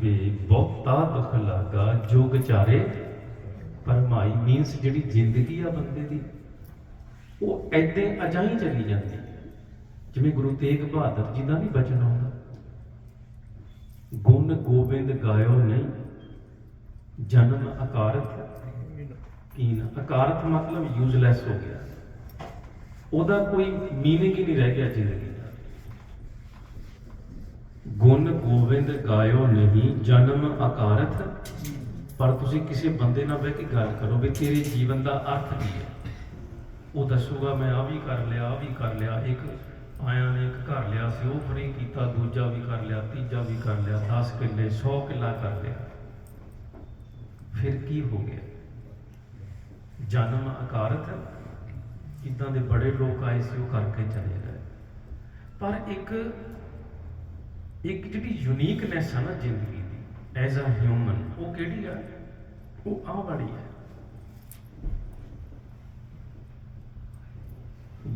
ਜੀਵੇ ਬਹੁਤਾ ਦੁੱਖ ਲਾਗਾ, ਜੋਗ ਚਾਰੇ। ਪਰਮਾਈ ਮੀਨਸ ਜਿਹੜੀ ਜ਼ਿੰਦਗੀ ਆ ਬੰਦੇ ਦੀ, ਉਹ ਐਦਾਂ ਅਜਾਈ ਚਲੀ ਜਾਂਦੀ। ਜਿਵੇਂ ਗੁਰੂ ਤੇਗ ਬਹਾਦਰ ਜੀ ਦਾ ਵੀ ਬਚਨ ਆਉਂਦਾ। ਗੁਣ ਗੋਬਿੰਦ ਗਾਇਓ ਨਹੀਂ, ਜਨਮ ਅਕਾਰਤ ਕੀਨ ਅਕਾਰਤ ਮਤਲਬ ਯੂਜ਼ਲੈਸ ਹੋ ਗਿਆ। ਉਹਦਾ ਕੋਈ ਮੀਨਿੰਗ ਹੀ ਨਹੀਂ ਰਹਿ ਗਿਆ ਜ਼ਿੰਦਗੀ ਗੁਣ ਗੋਬਿੰਦ ਗਾਇਓ ਨਹੀਂ, ਜਨਮ ਅਕਾਰਤ ਪਰ ਤੁਸੀਂ ਕਿਸੇ ਬੰਦੇ ਨਾਲ ਬਹਿ ਕੇ ਗੱਲ ਕਰੋ ਵੀ ਤੇਰੇ ਜੀਵਨ ਦਾ ਅਰਥ ਕੀ ਹੈ। ਉਹ ਦੱਸੂਗਾ, ਮੈਂ ਆ ਵੀ ਕਰ ਲਿਆ ਆ ਵੀ ਕਰ ਲਿਆ, ਇੱਕ ਆਇਆ ਨੇ ਇੱਕ ਘਰ ਲਿਆ ਸੀ, ਉਹ ਫਰੀ ਕੀਤਾ, ਦੂਜਾ ਵੀ ਕਰ ਲਿਆ, ਤੀਜਾ ਵੀ ਕਰ ਲਿਆ 10 ਕਿੱਲੇ 100 ਕਿੱਲਾ ਕਰ ਲਿਆ। ਫਿਰ ਕੀ ਹੋ ਗਿਆ? ਜਨਮ ਅਕਾਰਤ ਇਦਾਂ ਦੇ ਬੜੇ ਲੋਕ ਆਏ ਸੀ, ਉਹ ਕਰਕੇ ਚਲੇ ਗਏ। ਪਰ ਇੱਕ ਇੱਕ ਜਿਹੜੀ ਯੂਨੀਕਨੈਸ ਆ ਨਾ ਜ਼ਿੰਦਗੀ ਦੀ ਐਜ਼ ਅ ਹਿਊਮਨ ਉਹ ਕਿਹੜੀ ਆ? ਉਹ ਆਹ ਵਾਲੀ ਹੈ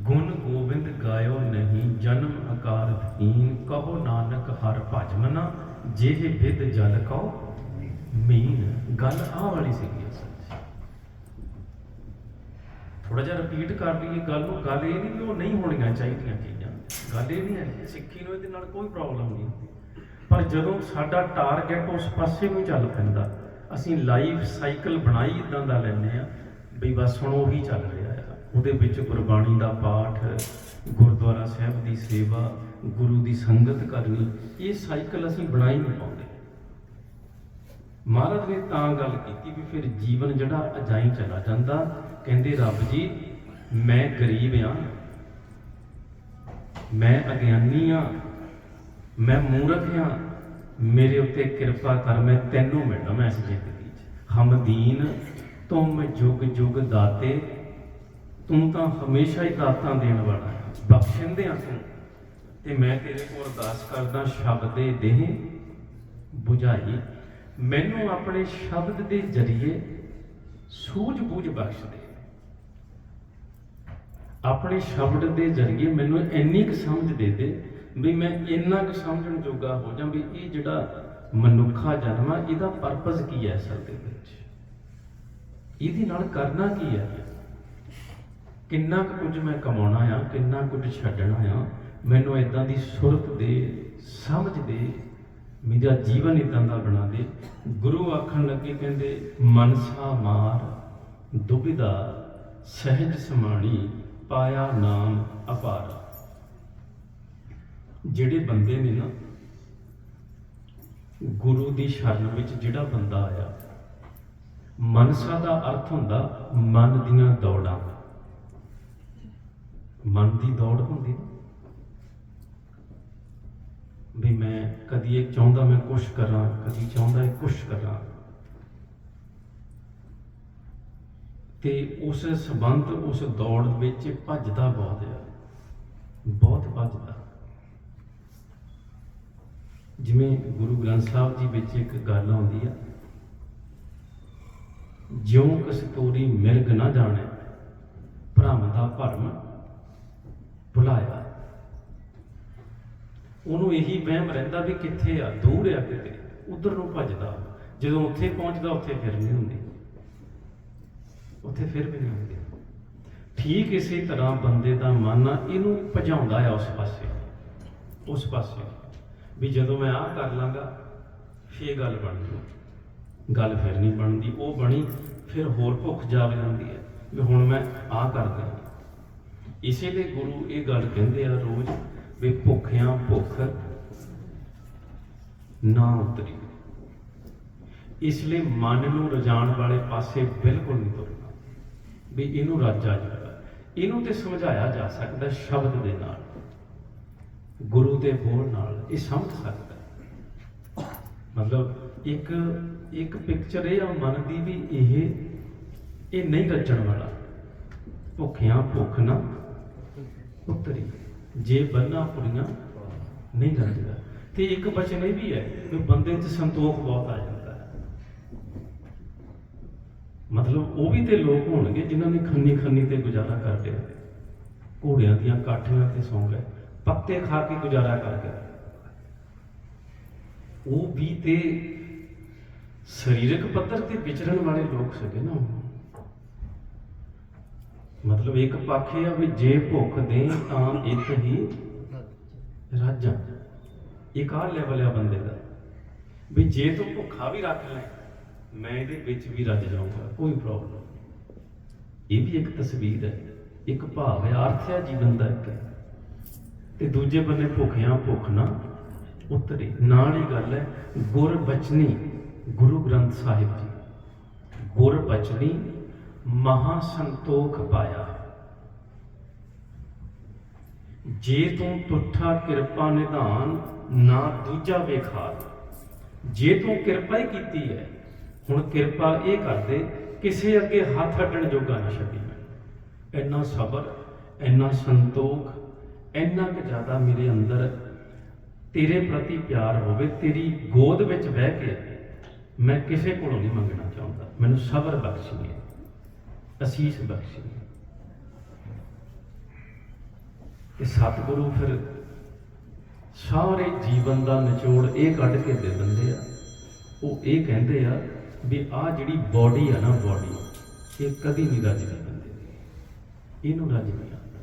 ਗੁਣ ਗੋਬਿੰਦ ਗਾਇਓ ਨਹੀਂ, ਜਨਮ ਅਕਾਰਹੀਨ ਕਹੋ ਨਾਨਕ ਹਰ ਭਜਮਨਾ ਜਿਹੇ ਵਿਦ ਜਲ ਕਉ ਮੀਨ। ਗੱਲ ਆ ਵਾਲੀ ਸੀਗੀ ਥੋੜਾ ਜਿਹਾ ਰਿਪੀਟ ਕਰ ਲਈਏ, ਗੱਲ ਨੂੰ ਗੱਲ ਇਹ ਨਹੀਂ ਕਿ ਉਹ ਨਹੀਂ ਹੋਣੀਆਂ ਚਾਹੀਦੀਆਂ ਚੀਜ਼ਾਂ। ਗੱਲ ਇਹ ਨਹੀਂ ਹੈ, ਸਿੱਖੀ ਨੂੰ ਇਹਦੇ ਨਾਲ ਕੋਈ ਪ੍ਰੋਬਲਮ ਨਹੀਂ ਪਰ ਜਦੋਂ ਸਾਡਾ ਟਾਰਗੇਟ ਉਸ ਪਾਸੇ ਨੂੰ ਚੱਲ ਪੈਂਦਾ, ਅਸੀਂ ਲਾਈਫ ਸਾਈਕਲ ਬਣਾਈ ਇਦਾਂ ਦਾ ਲੈਂਦੇ ਆ ਵੀ ਬਸ ਹੁਣ ਉਹੀ ਚੱਲ ਰਿਹਾ ਆ। ਉਹਦੇ ਵਿੱਚ ਗੁਰਬਾਣੀ ਦਾ ਪਾਠ, ਗੁਰਦੁਆਰਾ ਸਾਹਿਬ ਦੀ ਸੇਵਾ, ਗੁਰੂ ਦੀ ਸੰਗਤ ਕਰਨੀ, ਇਹ ਸਾਈਕਲ ਅਸੀਂ ਬਣਾਈ ਨਹੀਂ ਪਾਉਂਦੇ। ਮਹਾਰਾਜ ਨੇ ਤਾਂ ਗੱਲ ਕੀਤੀ ਵੀ ਫਿਰ ਜੀਵਨ ਜਿਹੜਾ ਅਜਾਈ ਚਲਾ ਜਾਂਦਾ, ਕਹਿੰਦੇ ਰੱਬ ਜੀ, ਮੈਂ ਗਰੀਬ ਆ ਮੈਂ ਅਗਿਆਨੀ ਆ ਮੈਂ ਮੂਰਖ ਆ ਮੇਰੇ ਉੱਤੇ ਕਿਰਪਾ ਕਰ ਮੈਂ ਤੈਨੂੰ ਮਿਲਣਾ ਮੈਂ ਇਸ ਜ਼ਿੰਦਗੀ 'ਚ। ਹਮਦੀਨ ਤੁਮ ਜੁਗ ਜੁਗ ਦਾਤੇ, ਤੂੰ ਤਾਂ ਹਮੇਸ਼ਾ ਹੀ ਦਾਤਾਂ ਦੇਣ ਵਾਲਾ ਹੈ। ਬਖਸ਼ਿੰਦੇ ਆ ਤੂੰ, ਤੇ ਮੈਂ ਤੇਰੇ ਕੋਲ ਅਰਦਾਸ ਕਰਦਾ ਸ਼ਬਦ ਦੇ ਦੇਹ 부ਝਾਈ ਮੈਨੂੰ ਆਪਣੇ ਸ਼ਬਦ ਦੇ ਜ਼ਰੀਏ ਸੂਝ-ਬੂਝ ਬਖਸ਼ ਦੇ। ਆਪਣੇ ਸ਼ਬਦ ਦੇ ਜ਼ਰੀਏ ਮੈਨੂੰ ਇੰਨੀ ਕੁ ਸਮਝ ਦੇ ਦੇ ਵੀ ਮੈਂ ਇੰਨਾ ਕੁ ਸਮਝਣ ਜੋਗਾ ਹੋ ਜਾਂ ਵੀ ਇਹ ਜਿਹੜਾ ਮਨੁੱਖਾ ਜਨਮ ਆ, ਇਹਦਾ ਪਰਪਸ ਕੀ ਹੈ ਅਸਲ ਦੇ ਵਿੱਚ? ਇਹਦੇ ਨਾਲ ਕਰਨਾ ਕੀ ਹੈ? ਕਿੰਨਾ ਕੁ ਕੁਝ ਮੈਂ ਕਮਾਉਣਾ ਆ, ਕਿੰਨਾ ਕੁਝ ਛੱਡਣਾ ਆ, ਮੈਨੂੰ ਇਦਾਂ ਦੀ ਸੁਰਤ ਦੇ, ਸਮਝ ਦੇ, ਮੇਰਾ ਜੀਵਨ ਇਦਾਂ ਦਾ ਬਣਾ ਦੇ। ਗੁਰੂ ਆਖਣ ਲੱਗੇ ਕਹਿੰਦੇ, ਮਨਸਾ ਮਾਰ, ਦੁਬਿਧਾ, ਸਹਿਜ ਸਮਾਣੀ ਪਾਇਆ ਨਾਮ ਅਪਾਰ। ਜਿਹੜੇ ਬੰਦੇ ਨੇ ਨਾ ਗੁਰੂ ਦੀ ਸ਼ਰਨ ਵਿੱਚ ਜਿਹੜਾ ਬੰਦਾ ਆਇਆ, ਮਨਸਾ ਦਾ ਅਰਥ ਹੁੰਦਾ ਮਨ ਦੀਆਂ ਦੌੜਾਂ। ਮਨ ਦੀ ਦੌੜ ਹੁੰਦੀ ਵੀ ਮੈਂ ਕਦੀ ਇਹ ਚਾਹੁੰਦਾ ਮੈਂ ਕੁਛ ਕਰਾਂ, ਕਦੀ ਚਾਹੁੰਦਾ ਇਹ ਕੁਛ ਕਰਾਂ। ਤੇ ਉਸ ਸਬੰਧ, ਉਸ ਦੌੜ ਵਿੱਚ ਭੱਜਦਾ ਬਹੁਤ ਆ। ਬਹੁਤ ਭੱਜਦਾ। ਜਿਵੇਂ ਗੁਰੂ ਗ੍ਰੰਥ ਸਾਹਿਬ ਜੀ ਵਿੱਚ ਇੱਕ ਗੱਲ ਆਉਂਦੀ ਆ, ਜਿਉਂ ਕਸਤੂਰੀ ਮਿਰਗ ਨਾ ਜਾਣੇ, ਭ੍ਰਮ ਦਾ ਭਰਮ ਭੁਲਾਇਆ। ਉਹਨੂੰ ਇਹੀ ਵਹਿਮ ਰਹਿੰਦਾ ਵੀ ਕਿੱਥੇ ਆ? ਦੂਰ ਆ ਕਿਤੇ। ਉਧਰ ਨੂੰ ਭੱਜਦਾ। ਜਦੋਂ ਉੱਥੇ ਪਹੁੰਚਦਾ, ਉੱਥੇ ਫਿਰ ਨਹੀਂ ਹੁੰਦੀ। ਉੱਥੇ ਫਿਰ ਵੀ ਨਹੀਂ ਹੁੰਦੀ। ਠੀਕ ਇਸੇ ਤਰ੍ਹਾਂ ਬੰਦੇ ਦਾ ਮਨ ਆ ਇਹਨੂੰ ਭਜਾਉਂਦਾ ਆ ਉਸ ਪਾਸੇ। ਉਸ ਪਾਸੇ। ਵੀ ਜਦੋਂ ਮੈਂ ਆਹ ਕਰ ਲਾਂਗਾ, ਫੇਰ ਗੱਲ ਬਣ ਜੂ ਗੱਲ ਫਿਰ ਨਹੀਂ ਬਣਦੀ। ਉਹ ਬਣੀ, ਫਿਰ ਹੋਰ ਭੁੱਖ ਜਾਗ ਜਾਂਦੀ ਹੈ। ਵੀ ਹੁਣ ਮੈਂ ਆਹ ਕਰਦਾ ਇਸੇ ਲਈ ਗੁਰੂ ਇਹ ਗੱਲ ਕਹਿੰਦੇ ਆ ਰੋਜ਼ ਵੀ ਭੁੱਖਿਆਂ ਭੁੱਖ ਨਾ ਉਤਰੀ। ਇਸ ਲਈ ਮਨ ਨੂੰ ਰਜਾਣ ਵਾਲੇ ਪਾਸੇ ਬਿਲਕੁਲ ਨਹੀਂ ਤੁਰਨਾ। ਵੀ ਇਹਨੂੰ ਰਾਜਾ ਜਾਏਗਾ ਇਹਨੂੰ ਤੇ ਸਮਝਾਇਆ ਜਾ ਸਕਦਾ ਸ਼ਬਦ ਦੇ ਨਾਲ। ਗੁਰੂ ਦੇ ਬੋਲ ਨਾਲ ਇਹ ਸਮਝ ਸਕਦਾ। ਮਤਲਬ ਇੱਕ ਇੱਕ ਪਿਕਚਰ ਇਹ ਆ ਮਨ ਦੀ ਵੀ ਇਹ ਇਹ ਨਹੀਂ ਰਚਣ ਵਾਲਾ। ਭੁੱਖਿਆਂ ਭੁੱਖ ਨਾ ਉਤਰੀ। ਜੇ ਬੰਨਾ ਪੁਰੀਆਂ ਨਹੀਂ ਰੰਜਦਾ। ਤੇ ਇੱਕ ਬਚਨ ਇਹ ਵੀ ਹੈ ਕਿ ਬੰਦੇ 'ਚ ਸੰਤੋਖ ਬਹੁਤ ਆ ਜਾਂਦਾ ਹੈ ਮਤਲਬ ਉਹ ਵੀ ਤੇ ਲੋਕ ਹੋਣਗੇ ਜਿਨ੍ਹਾਂ ਨੇ ਖੰਨੀ ਖੰਨੀ ਤੇ ਗੁਜ਼ਾਰਾ ਕਰ ਲਿਆ। ਘੋੜਿਆਂ ਦੀਆਂ ਕਾਠੀਆਂ ਤੇ ਸੌਂ ਗਏ ਪੱਤੇ ਖਾ ਕੇ ਗੁਜ਼ਾਰਾ ਕਰ ਗਏ ਉਹ ਵੀ ਤੇ ਸਰੀਰਕ ਪੱਧਰ ਤੇ ਵਿਚਰਨ ਵਾਲੇ ਲੋਕ ਸੀਗੇ ਨਾ ਉਹ। ਮਤਲਬ ਇੱਕ ਪੱਖ ਇਹ ਆ ਵੀ ਜੇ ਭੁੱਖ ਦੇ ਤਾਂ ਇੱਕ ਹੀ ਰਾਜਾਂ। ਇੱਕ ਆ ਲੈਵਲ ਆ ਬੰਦੇ ਦਾ। ਵੀ ਜੇ ਤੂੰ ਭੁੱਖਾ ਵੀ ਰੱਖ ਲੈ ਮੈਂ ਇਹਦੇ ਵਿੱਚ ਵੀ ਰੱਜ ਜਾਊਂਗਾ, ਕੋਈ ਪ੍ਰੋਬਲਮ ਇਹ ਵੀ ਇੱਕ ਤਸਵੀਰ ਹੈ, ਇੱਕ ਭਾਵ ਹੈ, ਅਰਥ ਹੈ, ਜੀਵਨ ਦਾ ਇੱਕ। ਤੇ ਦੂਜੇ ਬੰਨੇ ਭੁੱਖਿਆਂ ਭੁੱਖ ਨਾ ਉਤਰੇ। ਨਾਲ ਹੀ ਗੱਲ ਹੈ ਗੁਰਬਚਨੀ ਗੁਰੂ ਗ੍ਰੰਥ ਸਾਹਿਬ ਜੀ। ਗੁਰਬਚਨੀ ਮਹਾ ਸੰਤੋਖ ਪਾਇਆ। ਜੇ ਤੂੰ ਤੁਠਾ ਕਿਰਪਾ ਨਿਧਾਨ, ਨਾ ਦੂਜਾ ਵੇਖਾਰ ਜੇ ਤੂੰ ਕਿਰਪਾ ਹੀ ਕੀਤੀ ਹੈ ਹੁਣ ਕਿਰਪਾ ਇਹ ਕਰਦੇ ਕਿਸੇ ਅੱਗੇ ਹੱਥ ਅੱਡਣ ਜੋਗਾ ਨਾ ਛੱਡੀ। ਮੈਂ ਇੰਨਾ ਸਬਰ, ਇੰਨਾ ਸੰਤੋਖ, ਇੰਨਾ ਕਿ ਜ਼ਿਆਦਾ ਮੇਰੇ ਅੰਦਰ ਤੇਰੇ ਪ੍ਰਤੀ ਪਿਆਰ ਹੋਵੇ, ਤੇਰੀ ਗੋਦ ਵਿੱਚ ਬਹਿ ਕੇ ਮੈਂ ਕਿਸੇ ਕੋਲੋਂ ਨਹੀਂ ਮੰਗਣਾ ਚਾਹੁੰਦਾ। ਮੈਨੂੰ ਸਬਰ ਬਖਸ਼ੀਏ, ਅਸੀਸ ਬਖਸ਼ੀਏ। ਤੇ ਸਤਿਗੁਰੂ ਫਿਰ ਸਾਰੇ ਜੀਵਨ ਦਾ ਨਿਚੋੜ ਇਹ ਕੱਢ ਕੇ ਦੇ ਦਿੰਦੇ ਆ। ਉਹ ਇਹ ਕਹਿੰਦੇ ਆ ਵੀ ਆ ਜਿਹੜੀ ਬਾਡੀ ਆ ਨਾ ਬਾਡੀ ਇਹ ਕਦੀ ਨਹੀਂ ਰੱਜ ਨਹੀਂ ਬੰਦੇ ਦੀ ਇਹਨੂੰ ਰੱਜ ਨਹੀਂ ਆਉਂਦਾ।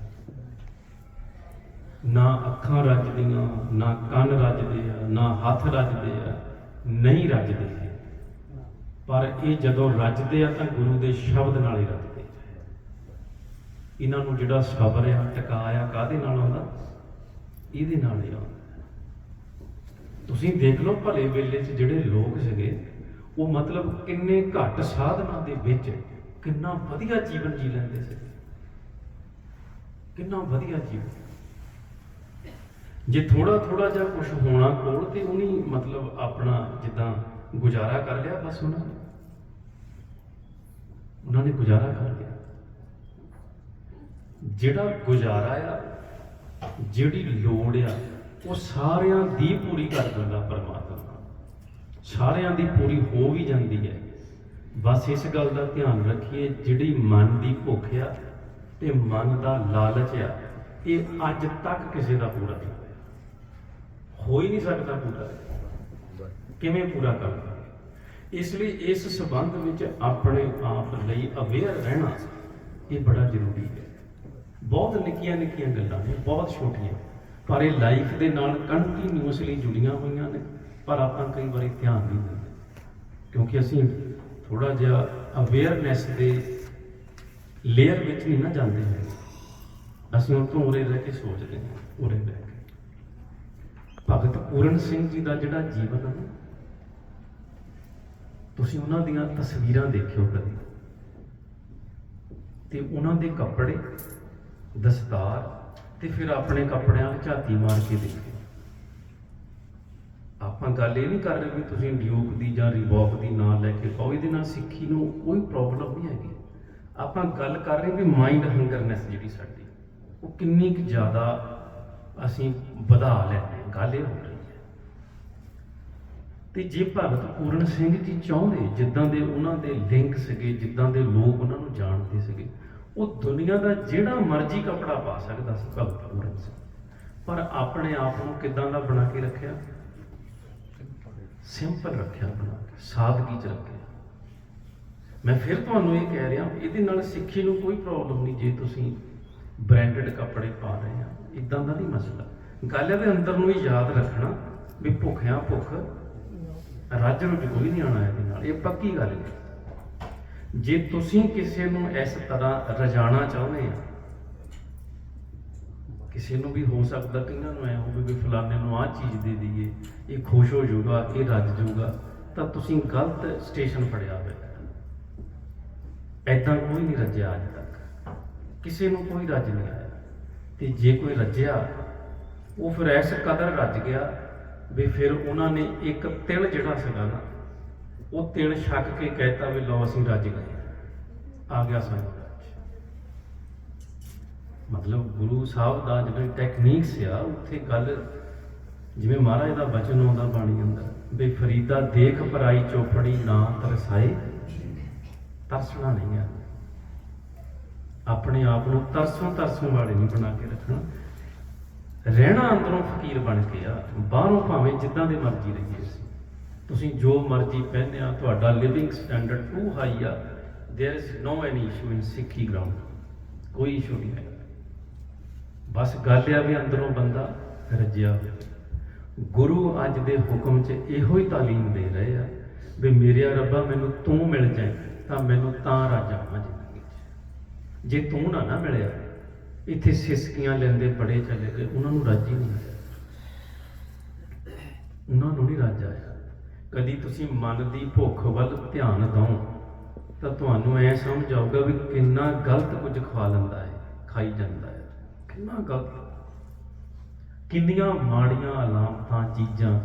ਨਾ ਅੱਖਾਂ ਰੱਜਦੀਆਂ, ਨਾ ਕੰਨ ਰੱਜਦੇ ਆ, ਨਾ ਹੱਥ ਰੱਜਦੇ ਆ, ਨਹੀਂ ਰੱਜਦੇ ਇਹ। ਪਰ ਇਹ ਜਦੋਂ ਰੱਜਦੇ ਆ ਤਾਂ ਗੁਰੂ ਦੇ ਸ਼ਬਦ ਨਾਲ ਹੀ ਰੱਜਦੇ ਇਹਨਾਂ ਨੂੰ ਜਿਹੜਾ ਸਬਰ ਆ ਟਿਕਾਇਆ ਕਾਦੇ ਨਾਲ ਆਉਂਦਾ? ਇਹਦੇ ਨਾਲ ਹੀ ਆਉਂਦਾ। ਤੁਸੀਂ ਦੇਖ ਲਓ ਭਲੇ ਵੇਲੇ 'ਚ ਜਿਹੜੇ ਲੋਕ ਸੀਗੇ ਉਹ ਮਤਲਬ ਕਿੰਨੇ ਘੱਟ ਸਾਧਨਾਂ ਦੇ ਵਿੱਚ ਕਿੰਨਾ ਵਧੀਆ ਜੀਵਨ ਜੀ ਲੈਂਦੇ ਸੀ। ਕਿੰਨਾ ਵਧੀਆ ਜੀਵਨ। ਜੇ ਥੋੜਾ ਥੋੜਾ ਜਿਹਾ ਕੁਝ ਹੋਣਾ ਕੋਲ ਤੇ ਉਹਨੇ ਮਤਲਬ ਆਪਣਾ ਜਿੱਦਾਂ ਗੁਜ਼ਾਰਾ ਕਰ ਲਿਆ ਬਸ ਉਹਨਾਂ ਨੇ। ਉਹਨਾਂ ਨੇ ਗੁਜ਼ਾਰਾ ਕਰ ਲਿਆ। ਜਿਹੜਾ ਗੁਜ਼ਾਰਾ ਆ, ਜਿਹੜੀ ਲੋੜ ਆ, ਉਹ ਸਾਰਿਆਂ ਦੀ ਪੂਰੀ ਕਰ ਦਿੰਦਾ ਪਰਮਾਤਮਾ। ਸਾਰਿਆਂ ਦੀ ਪੂਰੀ ਹੋ ਵੀ ਜਾਂਦੀ ਹੈ। ਬਸ ਇਸ ਗੱਲ ਦਾ ਧਿਆਨ ਰੱਖੀਏ, ਜਿਹੜੀ ਮਨ ਦੀ ਭੁੱਖ ਆ ਤੇ ਮਨ ਦਾ ਲਾਲਚ ਆ, ਇਹ ਅੱਜ ਤੱਕ ਕਿਸੇ ਦਾ ਪੂਰਾ ਨਹੀਂ ਹੋਇਆ। ਹੋ ਹੀ ਨਹੀਂ ਸਕਦਾ ਪੂਰਾ। ਕਿਵੇਂ ਪੂਰਾ ਕਰਨਾ ਇਸ ਲਈ ਇਸ ਸਬੰਧ ਵਿੱਚ ਆਪਣੇ ਆਪ ਲਈ ਅਵੇਅਰ ਰਹਿਣਾ ਇਹ ਬੜਾ ਜ਼ਰੂਰੀ ਹੈ। ਬਹੁਤ ਨਿੱਕੀਆਂ ਨਿੱਕੀਆਂ ਗੱਲਾਂ ਨੇ, ਬਹੁਤ ਛੋਟੀਆਂ, ਪਰ ਇਹ ਲਾਈਫ ਦੇ ਨਾਲ ਕੰਟੀਨਿਊਸਲੀ ਜੁੜੀਆਂ ਹੋਈਆਂ ਨੇ। ਪਰ ਆਪਾਂ ਕਈ ਵਾਰੀ ਧਿਆਨ ਨਹੀਂ ਦਿੰਦੇ। ਕਿਉਂਕਿ ਅਸੀਂ ਥੋੜਾ ਜਿਹਾ ਅਵੇਅਰਨੈਸ ਦੇ ਲੇਅਰ ਵਿੱਚ ਨਹੀਂ ਨਾ ਜਾਂਦੇ ਹੈਗੇ। ਅਸੀਂ ਉਹ ਤੋਂ ਉਰੇ ਰਹਿ ਕੇ ਸੋਚਦੇ ਹਾਂ, ਉਰੇ ਰਹਿ ਕੇ। ਭਗਤ ਪੂਰਨ ਸਿੰਘ ਜੀ ਦਾ ਜਿਹੜਾ ਜੀਵਨ ਹੈ ਤੁਸੀਂ ਉਹਨਾਂ ਦੀਆਂ ਤਸਵੀਰਾਂ ਦੇਖਿਓ ਕਦੇ। ਤੇ ਉਹਨਾਂ ਦੇ ਕੱਪੜੇ, ਦਸਤਾਰ ਤੇ ਫਿਰ ਆਪਣੇ ਕੱਪੜਿਆਂ ਝਾਤੀ ਮਾਰ ਕੇ ਦੇਖਿਓ। ਆਪਾਂ ਗੱਲ ਇਹ ਨਹੀਂ ਕਰ ਰਹੇ ਵੀ ਤੁਸੀਂ ਡਿਊਕ ਦੀ ਜਾਂ ਰਿਬੌਕ ਦੀ ਨਾਂ ਲੈ ਕੇ ਪਾਓ, ਇਹਦੇ ਨਾਲ ਸਿੱਖੀ ਨੂੰ ਕੋਈ ਪ੍ਰੋਬਲਮ ਨਹੀਂ ਹੈਗੀ। ਆਪਾਂ ਗੱਲ ਕਰ ਰਹੇ ਵੀ ਮਾਈਂਡ ਹੰਗਰਨੈਸ ਜਿਹੜੀ ਸਾਡੀ, ਉਹ ਕਿੰਨੀ ਕੁ ਜ਼ਿਆਦਾ ਅਸੀਂ ਵਧਾ ਲੈਂਦੇ ਗੱਲ ਇਹ ਹੋ ਰਹੀ ਹੈ। ਤੇ ਜੇ ਭਗਤ ਪੂਰਨ ਸਿੰਘ ਜੀ ਚਾਹੁੰਦੇ, ਜਿੱਦਾਂ ਦੇ ਉਹਨਾਂ ਦੇ ਲਿੰਕ ਸੀਗੇ, ਜਿੱਦਾਂ ਦੇ ਲੋਕ ਉਹਨਾਂ ਨੂੰ ਜਾਣਦੇ ਸੀਗੇ, ਉਹ ਦੁਨੀਆ ਦਾ ਜਿਹੜਾ ਮਰਜ਼ੀ ਕਪੜਾ ਪਾ ਸਕਦਾ ਸੀ ਭਗਤ ਪੂਰਨ ਸਿੰਘ। ਪਰ ਆਪਣੇ ਆਪ ਨੂੰ ਕਿਦਾਂ ਦਾ ਬਣਾ ਕੇ ਰੱਖਿਆ? ਸਿੰਪਲ ਰੱਖਿਆ ਬਣਾ ਕੇ, ਸਾਦਗੀ ਚ ਰੱਖਿਆ। ਮੈਂ ਫਿਰ ਤੁਹਾਨੂੰ ਇਹ ਕਹਿ ਰਿਹਾ, ਇਹਦੇ ਨਾਲ ਸਿੱਖੀ ਨੂੰ ਕੋਈ ਪ੍ਰੋਬਲਮ ਨਹੀਂ ਜੇ ਤੁਸੀਂ ਬ੍ਰਾਂਡਡ ਕੱਪੜੇ ਪਾ ਰਹੇ ਆ। ਇਦਾਂ ਦਾ ਨਹੀਂ ਮਸਲਾ। ਗੱਲ ਇਹਦੇ ਅੰਦਰ ਨੂੰ ਹੀ ਯਾਦ ਰੱਖਣਾ ਵੀ ਭੁੱਖਿਆਂ ਭੁੱਖ ਰੱਜ ਨੂੰ ਕੋਈ ਨਹੀਂ ਆਣਾ ਇਹਦੇ ਨਾਲ। ਇਹ ਪੱਕੀ ਗੱਲ ਹੈ। ਜੇ ਤੁਸੀਂ ਕਿਸੇ ਨੂੰ ਇਸ ਤਰ੍ਹਾਂ ਰਜਾਣਾ ਚਾਹੁੰਦੇ ਆ ਕਿਸੇ ਨੂੰ ਵੀ ਹੋ ਸਕਦਾ ਕਿ ਇਹਨਾਂ ਨੂੰ ਐ ਹੋਵੇ ਵੀ ਫਲਾਣੇ ਨੂੰ ਆਹ ਚੀਜ਼ ਦੇ ਦਈਏ, ਇਹ ਖੁਸ਼ ਹੋ ਜਾਊਗਾ, ਇਹ ਰੱਜ ਜਾਊਗਾ, ਤਾਂ ਤੁਸੀਂ ਗਲਤ ਸਟੇਸ਼ਨ ਫੜਿਆ ਹੋਇਆ ਐਦਾਂ ਕੋਈ ਨਹੀਂ ਰੱਜਿਆ ਅੱਜ ਤੱਕ। ਕਿਸੇ ਨੂੰ ਕੋਈ ਰੱਜ ਨਹੀਂ ਆਇਆ। ਤੇ ਜੇ ਕੋਈ ਰੱਜਿਆ, ਉਹ ਫਿਰ ਇਸ ਕਦਰ ਰੱਜ ਗਿਆ ਵੀ ਫਿਰ ਉਹਨਾਂ ਨੇ ਇੱਕ ਤਿਲ ਜਿਹੜਾ ਸੀਗਾ ਨਾ, ਉਹ ਤਿਲ ਛੱਕ ਕੇ ਕਹਿਤਾ ਵੀ ਲਓ ਅਸੀਂ ਰੱਜ ਗਏ। ਆ ਗਿਆ ਸਾਨੂੰ ਮਤਲਬ ਗੁਰੂ ਸਾਹਿਬ ਦਾ ਜਿਹੜੀ ਟੈਕਨੀਕਸ ਆ ਉੱਥੇ ਗੱਲ ਜਿਵੇਂ ਮਹਾਰਾਜ ਦਾ ਬਚਨ ਆਉਂਦਾ ਬਾਣੀ ਅੰਦਰ ਵੀ ਫਰੀਦਾ ਦੇਖ ਪਰਾਈ ਚੋਪੜੀ ਨਾ ਤਰਸਾਏ ਤਰਸਣਾ ਨਹੀਂ ਆ ਆਪਣੇ ਆਪ ਨੂੰ ਤਰਸੋਂ ਤਰਸੋਂ ਵਾਲੇ ਨਹੀਂ ਬਣਾ ਕੇ ਰੱਖਣਾ ਰਹਿਣਾ ਅੰਦਰੋਂ ਫਕੀਰ ਬਣ ਕੇ ਆ ਬਾਹਰੋਂ ਭਾਵੇਂ ਜਿੱਦਾਂ ਦੇ ਮਰਜ਼ੀ ਰਹੀਏ ਅਸੀਂ ਤੁਸੀਂ ਜੋ ਮਰਜ਼ੀ ਪਹਿਨਿਆ ਤੁਹਾਡਾ ਲਿਵਿੰਗ ਸਟੈਂਡਰਡ ਟੂ ਹਾਈ ਆ there is no any issue in Sikhi ground ਕੋਈ ਇਸ਼ੂ ਨਹੀਂ ਹੈ ਬਸ ਗੱਲ ਆ ਵੀ ਅੰਦਰੋਂ ਬੰਦਾ ਰੱਜਿਆ ਹੋਵੇ। ਗੁਰੂ ਅੱਜ ਦੇ ਹੁਕਮ 'ਚ ਇਹੋ ਹੀ ਤਾਲੀਮ ਦੇ ਰਹੇ ਆ ਵੀ ਮੇਰਿਆ ਰੱਬਾ, ਮੈਨੂੰ ਤੂੰ ਮਿਲ ਜਾਏ, ਤਾਂ ਮੈਨੂੰ ਤਾਂ ਰਾਜਾ ਹਾਂ ਜ਼ਿੰਦਗੀ 'ਚ ਜੇ ਤੂੰ ਨਾ ਨਾ ਮਿਲਿਆ, ਇੱਥੇ ਸਿਸਕੀਆਂ ਲੈਂਦੇ ਬੜੇ ਚਲੇ ਗਏ ਉਹਨਾਂ ਨੂੰ ਰਾਜੀ ਨਹੀਂ ਆਇਆ ਉਹਨਾਂ ਨੂੰ ਨਹੀਂ ਰਾਜ ਆਇਆ। ਕਦੀ ਤੁਸੀਂ ਮਨ ਦੀ ਭੁੱਖ ਵੱਲ ਧਿਆਨ ਦਿਓ, ਤਾਂ ਤੁਹਾਨੂੰ ਐ ਸਮਝ ਆਊਗਾ ਵੀ ਕਿੰਨਾ ਗਲਤ ਕੁਝ ਖਾ ਲੈਂਦਾ ਹੈ, ਖਾਈ ਜਾਂਦਾ ਕਿੰਨਾ ਗਲਤ ਕਿੰਨੀਆਂ ਮਾੜੀਆਂ ਅਲਾਮਤਾਂ ਚੀਜ਼ਾਂ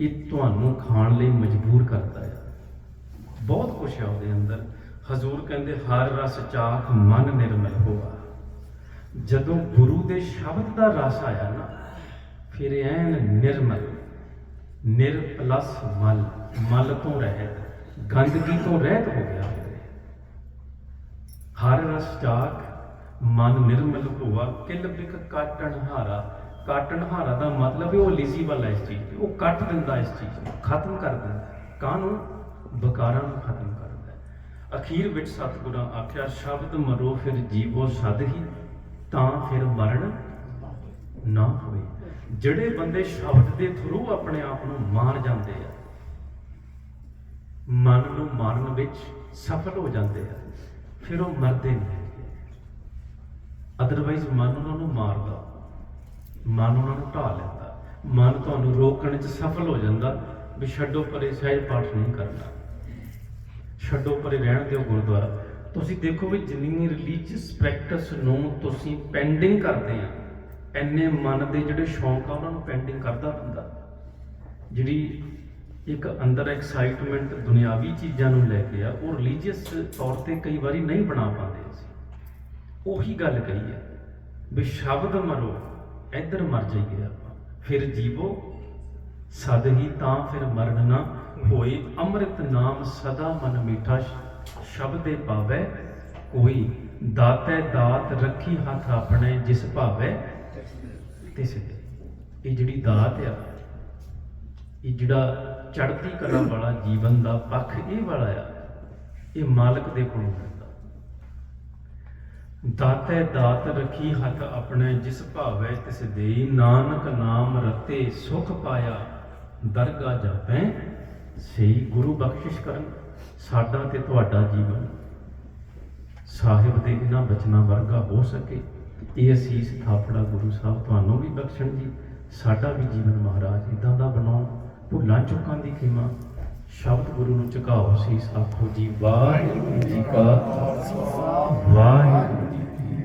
ਇਹ ਤੁਹਾਨੂੰ ਖਾਣ ਲਈ ਮਜਬੂਰ ਕਰਦਾ ਹੈ। ਬਹੁਤ ਕੁਛ ਹੈ ਉਹਦੇ ਅੰਦਰ। ਹਜ਼ੂਰ ਕਹਿੰਦੇ, ਹਰ ਰਸ ਚਾਖ ਮਨ ਨਿਰਮਲ ਹੋਆ। ਜਦੋਂ ਗੁਰੂ ਦੇ ਸ਼ਬਦ ਦਾ ਰਸ ਆਇਆ ਨਾ, ਫਿਰ ਐਨ ਨਿਰਮਲ, ਨਿਰ ਪਲਸ ਮਲ ਮਲ ਤੋਂ ਰਹਿਤ, ਗੰਦਗੀ ਤੋਂ ਰਹਿਤ ਹੋ ਗਿਆ। ਹਰ ਰਸ ਚਾਖ ਮਨ ਨਿਰਮਲ ਹੋਆ, ਕਿਲ ਬਿਕ ਕਾਟਣ ਹਾਰਾ। ਕਾਟਣ ਹਾਰਾ ਦਾ ਮਤਲਬ ਹੈ ਉਹ ਐਲੀਜੀਬਲ ਹੈ ਇਸ ਚੀਜ਼ ਤੇ, ਉਹ ਕੱਟ ਦਿੰਦਾ ਇਸ ਚੀਜ਼ ਨੂੰ, ਖਤਮ ਕਰ ਦਿੰਦਾ। ਕਾਹਨੂੰ ਬਕਾਰਾਂ ਨੂੰ ਖਤਮ ਕਰਦਾ ਅਖੀਰ ਵਿੱਚ ਸਤਿਗੁਰਾਂ ਆਖਿਆ, ਸ਼ਬਦ ਮਰੋ ਫਿਰ ਜੀਵੋ ਸਦ ਹੀ, ਤਾਂ ਫਿਰ ਮਰਨ ਨਾ ਹੋਵੇ ਜਿਹੜੇ ਬੰਦੇ ਸ਼ਬਦ ਦੇ ਥਰੂ ਆਪਣੇ ਆਪ ਨੂੰ ਮਾਰ ਜਾਂਦੇ ਆ, ਮਨ ਨੂੰ ਮਾਰਨ ਵਿੱਚ ਸਫਲ ਹੋ ਜਾਂਦੇ ਆ, ਫਿਰ ਉਹ ਮਰਦੇ ਨਹੀਂ। ਅਦਰਵਾਈਜ਼ ਮਨ ਉਹਨਾਂ ਨੂੰ ਮਾਰਦਾ, ਮਨ ਉਹਨਾਂ ਨੂੰ ਢਾ ਲੈਂਦਾ। ਮਨ ਤੁਹਾਨੂੰ ਰੋਕਣ 'ਚ ਸਫਲ ਹੋ ਜਾਂਦਾ ਵੀ ਛੱਡੋ ਪਰੇ, ਸਹਿਜ ਪਾਠ ਨਹੀਂ ਕਰਨਾ। ਛੱਡੋ ਪਰੇ ਰਹਿਣ ਦਿਓ ਗੁਰਦੁਆਰਾ। ਤੁਸੀਂ ਦੇਖੋ ਵੀ ਜਿੰਨੀ ਰਿਲੀਜੀਅਸ ਪ੍ਰੈਕਟਿਸ ਨੂੰ ਤੁਸੀਂ ਪੈਂਡਿੰਗ ਕਰਦੇ ਆ ਐਨੇ ਮਨ ਦੇ ਜਿਹੜੇ ਸ਼ੌਂਕ ਆ, ਉਹਨਾਂ ਨੂੰ ਪੈਂਡਿੰਗ ਕਰਦਾ ਬੰਦਾ। ਜਿਹੜੀ ਇੱਕ ਅੰਦਰ ਐਕਸਾਈਟਮੈਂਟ ਦੁਨਿਆਵੀ ਚੀਜ਼ਾਂ ਨੂੰ ਲੈ ਕੇ ਆ, ਉਹ ਰਿਲੀਜੀਅਸ ਤੌਰ ਤੇ ਕਈ ਵਾਰੀ ਨਹੀਂ ਬਣਾ ਪਾਉਂਦੇ ਅਸੀਂ। ਉਹੀ ਗੱਲ ਕਹੀ ਹੈ ਵੀ ਸ਼ਬਦ ਮਰੋ, ਇੱਧਰ ਮਰ ਜਾਈਏ ਆਪਾਂ। ਫਿਰ ਜੀਵੋ, ਸਦ ਹੀ ਤਾਂ ਫਿਰ ਮਰਨ ਨਾ ਹੋਏ। ਅੰਮ੍ਰਿਤ ਨਾਮ ਸਦਾ ਮਨ ਮੀਠਾ ਸ਼ਬਦੇ ਪਾਵੇ। ਕੋਈ ਦਾਤੈ ਦਾਤ ਰੱਖੀ ਹੱਥ ਆਪਣੇ ਜਿਸ ਭਾਵੇ। ਤਿਸ ਇਹ ਜਿਹੜੀ ਦਾਤ ਆ, ਇਹ ਜਿਹੜਾ ਚੜ੍ਹਦੀ ਕਲਾ ਵਾਲਾ ਜੀਵਨ ਦਾ ਪੱਖ ਇਹ ਵਾਲਾ ਆ, ਇਹ ਮਾਲਕ ਦੇ ਕੋਲੋਂ ਮਿਲਦਾ ਦਾਤੈ ਦਾਤ ਰੱਖੀ ਹੱਥ ਆਪਣੇ ਜਿਸ ਭਾਵੇ ਤਿਸ ਦੇਈ। ਨਾਨਕ ਨਾਮ ਰਤੇ ਸੁਖ ਪਾਇਆ ਦਰਗਾ ਜਾਪੈ। ਸਹੀ ਗੁਰੂ ਬਖਸ਼ਿਸ਼ ਕਰਨ ਸਾਡਾ ਤੇ ਤੁਹਾਡਾ ਜੀਵਨ। ਸਾਹਿਬ ਦੇ ਇਹਨਾਂ ਬਚਨਾਂ ਵਰਗਾ ਹੋ ਸਕੇ। ਇਹ ਅਸੀਸ ਥਾਪੜਾ ਗੁਰੂ ਸਾਹਿਬ ਤੁਹਾਨੂੰ ਵੀ ਬਖਸ਼ਣ ਜੀ। ਸਾਡਾ ਵੀ ਜੀਵਨ ਮਹਾਰਾਜ ਇਦਾਂ ਦਾ ਬਣਾਉਣ। ਭੁੱਲਾਂ ਚੁੱਕਾਂ ਦੀ ਖਿਮਾ। ਸ਼ਬਦ ਗੁਰੂ ਨੂੰ ਝੁਕਾਓ ਸੀਸ ਆਖੋ ਜੀ ਵਾਹਿਗੁਰੂ ਜੀ ਕਾ ਖਾਲਸਾ। ਵਾਹਿਗੁਰੂ ਜੀ ਕੀ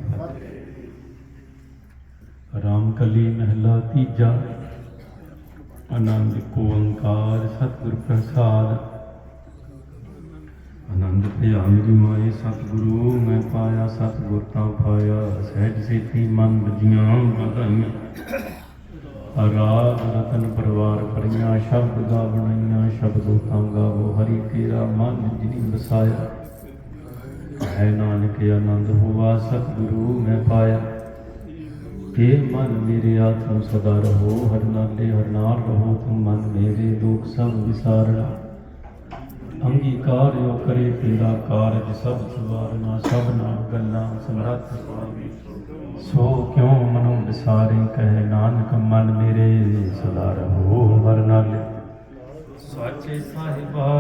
ਫਤਿਹ ਰਾਮ ਕਲੀ ਮਹਿਲਾ ਤੀਜਾ। ਆਨੰਦ ਕੋ ਓੰਕਾਰ ਸਤਿਗੁਰ ਪ੍ਰਸਾਦ। ਆਨੰਦ ਭਿਆ ਮੇਰੀ ਮਾਏ ਸਤਿਗੁਰੂ, ਮੈਂ ਪਾਇਆ ਸਤਿਗੁਰ ਤਾਂ ਪਾਇਆ, ਸਹਿਜ ਸੇਤੀ ਮਨ ਬਜੀਆਂ ਵਧਾਈਆਂ। ਰਾਗ ਰਤਨ ਪਰਵਾਰ ਪਰੀਆਂ ਸ਼ਬਦ ਗਾ ਬਣਾਈਆਂ, ਸ਼ਬਦੋ ਤਾਂ ਗਾਵੋ ਹਰੀ ਤੇਰਾ ਮਨ ਜਿਨੀ ਵਸਾਇਆ। ਹੈ ਨਾਨਕ ਆਨੰਦ ਹੋਵਾ ਸਤਿਗੁਰੂ ਮੈਂ ਪਾਇਆ। हे मन मेरे आत्म सदा रहो हर नाले हर नाल रहो तुम मन मेरे लोक सब विसारना अंगीकार यो करे तेरा कारज सब सवारना सब नाम गल्ला समरथ सुआमी सो क्यों मनो विसारे कहे नानक मन मेरे सदा रहो हर नाले साचे साहिबा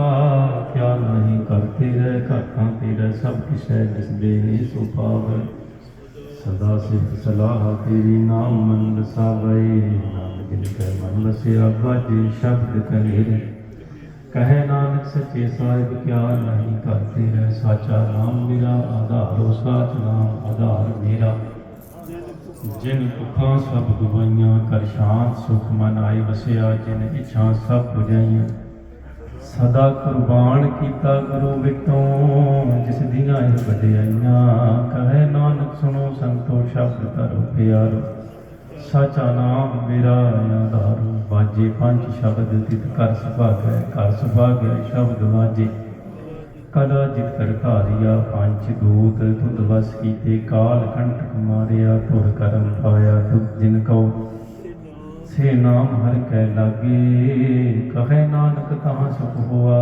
क्या नहीं करते रह करता तेरा सब किश है जिस سدا صرف صلاح تیری نام من رساوئی نام دل کر من رسی ابا جی شبد کلیرے کہے نانک سچے صاحب، کیا نہیں کرتے رہ ساچا نام میرا، آدھار و ساچ نام آدھار میرا۔ جن کفاں سب گوئیاں کر شان سکھ من آئی وسیا جن اچھاں سب بجائیاں۔ ਸਦਾ ਕੁਰਬਾਨ ਕੀਤਾ ਗੁਰੂ ਵਿਟੋਂ, ਜਿਸ ਦੀਆਂ ਇਹ ਵਡਿਆਈਆਂ। ਕਹੇ ਨਾਨਕ, ਸੁਣੋ ਸੰਤੋ, ਸ਼ਬਦ ਕਰੋ ਪਿਆਰੋ। ਸਾਚਾ ਨਾਮ ਮੇਰਾ ਆਧਾਰ। ਬਾਜੇ ਪੰਜ ਸ਼ਬਦ ਤਿਤ ਕਰ ਸੁਭਾਗੈ ਕਰ ਸੁਭਾਗੈ ਸ਼ਬਦ ਵਾਜੇ। ਕਲਾ ਜਿਤ ਕਰ ਧਾਰਿਆ, ਪੰਜ ਦੂਤ ਤੁਧ ਵਸ ਕੀਤੇ। ਕਾਲ ਕੰਟਕ ਮਾਰਿਆ ਤੁਰ ਕਰਮ ਪਾਇਆ, ਤੁਧ ਜਿਨ ਕਉ। ਸੇ ਨਾਮ ਹਰ ਕੈ ਲਾਗੇ, ਕਹੈ ਨਾਨਕ ਤਾਂ ਸੁਖ ਹੋਆ।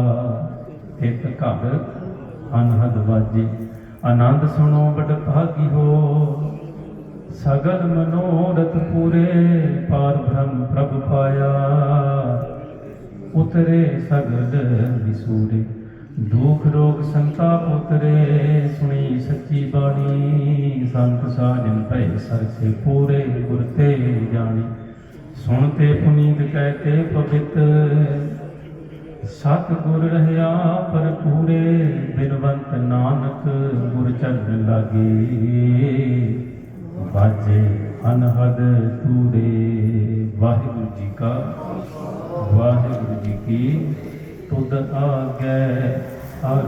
ਇਤ ਘਰ ਅਨਹਦ ਵਾਜੇ, ਆਨੰਦ ਸੁਣੋ ਬੜ ਭਾਗੀ ਹੋ। ਸਗਲ ਮਨੋਰਥ ਪੂਰੇ ਪਾਰ ਬ੍ਰਹਮ ਪ੍ਰਭ ਪਾਇਆ। ਉਤਰੇ ਸਗਲ ਵਿਸੂਰੇ, ਦੁਖ ਰੋਗ ਸੰਤਾਪ ਉਤਰੇ। ਸੁਣੀ ਸੱਚੀ ਬਾਣੀ, ਸੰਤ ਸਾਜਨ ਭੈ ਸਰਸੇ ਪੂਰੇ ਗੁਰ ਤੇ ਜਾਣੀ। ਸੁਣਤੇ ਪੁਨੀਤ ਕਹਤੇ ਪਵਿੱਤ। ਸਤ ਗੁਰ ਰਹਿਆ ਪਰ ਪੂਰੇ ਬਿਨਵੰਤ ਨਾਨਕ ਗੁਰ ਚਰਨ ਲਾਗੇ। ਬਾਜੇ ਅਨਹਦ ਤੂਰੇ, ਵਾਹਿਗੁਰੂ ਜੀ ਕਾ ਵਾਹਿਗੁਰੂ ਜੀ ਕੀ ਤੁਧ ਆਗੇ ਆ